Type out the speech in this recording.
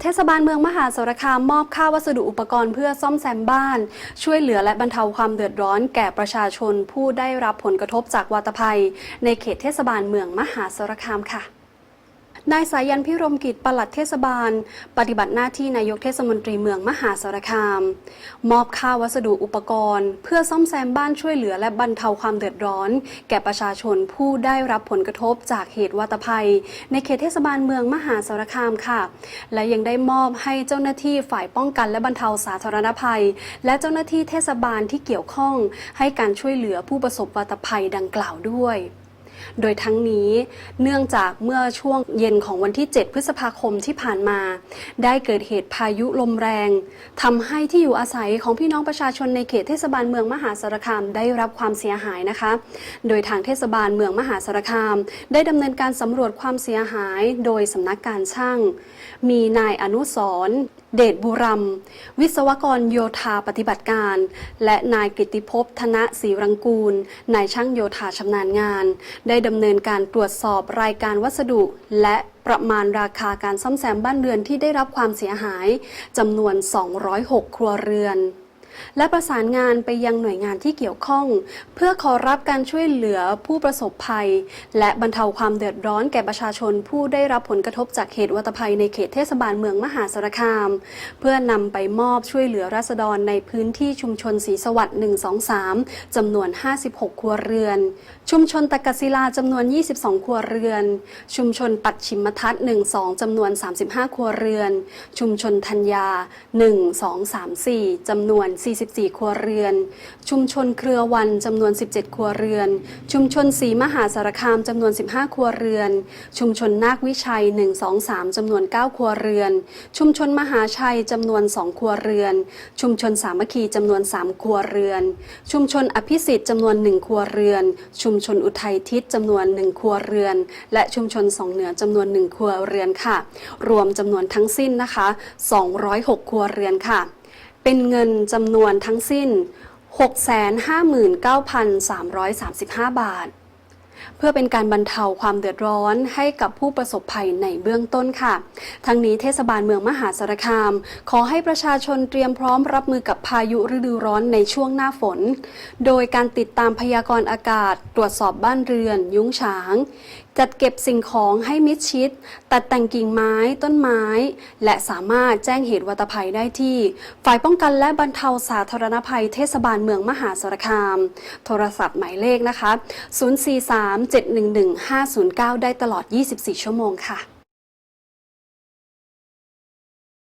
เทศบาลเมืองมหาสารคามมอบค่าวัสดุอุปกรณ์เพื่อซ่อมแซมบ้าน ช่วยเหลือและบรรเทาความเดือดร้อนแก่ประชาชนผู้ได้รับผลกระทบจากวาตภัย ในเขตเทศบาลเมืองมหาสารคามค่ะ นายสายันพิรมกิจปลัดเทศบาล ปฏิบัติหน้าที่นายกเทศมนตรีเมืองมหาสารคาม มอบค่าวัสดุอุปกรณ์ เพื่อซ่อมแซมบ้านช่วยเหลือและบรรเทาความเดือดร้อน แก่ประชาชนผู้ได้รับผลกระทบจากเหตุวาตภัย ในเขตเทศบาลเมืองมหาสารคามค่ะ และยังได้มอบให้เจ้าหน้าที่ฝ่ายป้องกันและบรรเทาสาธารณภัย และเจ้าหน้าที่เทศบาลที่เกี่ยวข้อง ให้การช่วยเหลือผู้ประสบวาตภัยดังกล่าวด้วย โดยทั้งนี้เนื่องจากเมื่อช่วงเย็นของวันที่ 7 พฤษภาคมที่ผ่านมา ได้เกิดเหตุพายุลมแรงทำให้ที่อยู่อาศัยของพี่น้องประชาชนในเขตเทศบาลเมืองมหาสารคามได้รับความเสียหายนะคะ โดยทางเทศบาลเมืองมหาสารคาม ได้ดำเนินการสำรวจความเสียหาย โดยสำนักการช่าง มีนายอนุสร เดชบุรัม วิศวกรโยธาปฏิบัติการ และนายกิติภพธนศรีรังกูล นายช่างโยธาชำนาญงาน ได้ดำเนินการตรวจสอบรายการวัสดุและประมาณราคาการซ่อมแซมบ้านเรือนที่ได้รับความเสียหายจำนวน 206 ครัวเรือน และประสานงานไปยังหน่วยงานที่เกี่ยวข้อง เพื่อขอรับการช่วยเหลือผู้ประสบภัย และบรรเทาความเดือดร้อนแก่ประชาชนผู้ได้รับผลกระทบจากเหตุวัตภัยในเขตเทศบาลเมืองมหาสารคาม เพื่อนำไปมอบช่วยเหลือราษฎรในพื้นที่ชุมชนศรีสวัสดิ์123จำนวน 56 ครัวเรือน ชุมชนตะกศิลาจำนวน 22 ครัวเรือน ชุมชนปัดชิมทัศน์12จำนวน 35 ครัวเรือน ชุมชนธัญญา 1 2 3 4จำนวน44 ครัวเรือน ชุมชนเครือวันจำนวน 17 ครัวเรือน ชุมชนศรีมหาสารคามจำนวน 15 ครัวเรือน ชุมชนนาควิชัย 1 2 3จำนวน 9 ครัวเรือน ชุมชนมหาชัยจำนวน 2 ครัวเรือน ชุมชนสามัคคีจำนวน 3 ครัวเรือน ชุมชนอภิสิทธิ์จำนวน 1 ครัวเรือน ชุมชนอุทัยทิศจำนวน 1 ครัวเรือน และชุมชนสองเหนือจำนวน 1 ครัวเรือนค่ะ รวมจำนวนทั้งสิ้นนะคะ 206 ครัวเรือนค่ะ เป็นเงินจำนวนทั้งสิ้น 659,335 บาท เพื่อเป็นการบรรเทาความเดือดร้อนให้กับผู้ประสบภัยในเบื้องต้นค่ะ ทั้งนี้เทศบาลเมืองมหาสารคาม ขอให้ประชาชนเตรียมพร้อมรับมือกับพายุฤดูร้อนในช่วงหน้าฝน โดยการติดตามพยากรณ์อากาศ ตรวจสอบบ้านเรือน ยุ้งฉาง จัดเก็บสิ่งของให้มิดชิด ตัดแต่งกิ่งไม้ต้นไม้ และสามารถแจ้งเหตุวัตภัยได้ที่ ฝ่ายป้องกันและบรรเทาสาธารณภัยเทศบาลเมืองมหาสารคาม โทรศัพท์หมายเลขนะคะ 043 3711 509 ได้ตลอด 24 ชั่วโมงค่ะ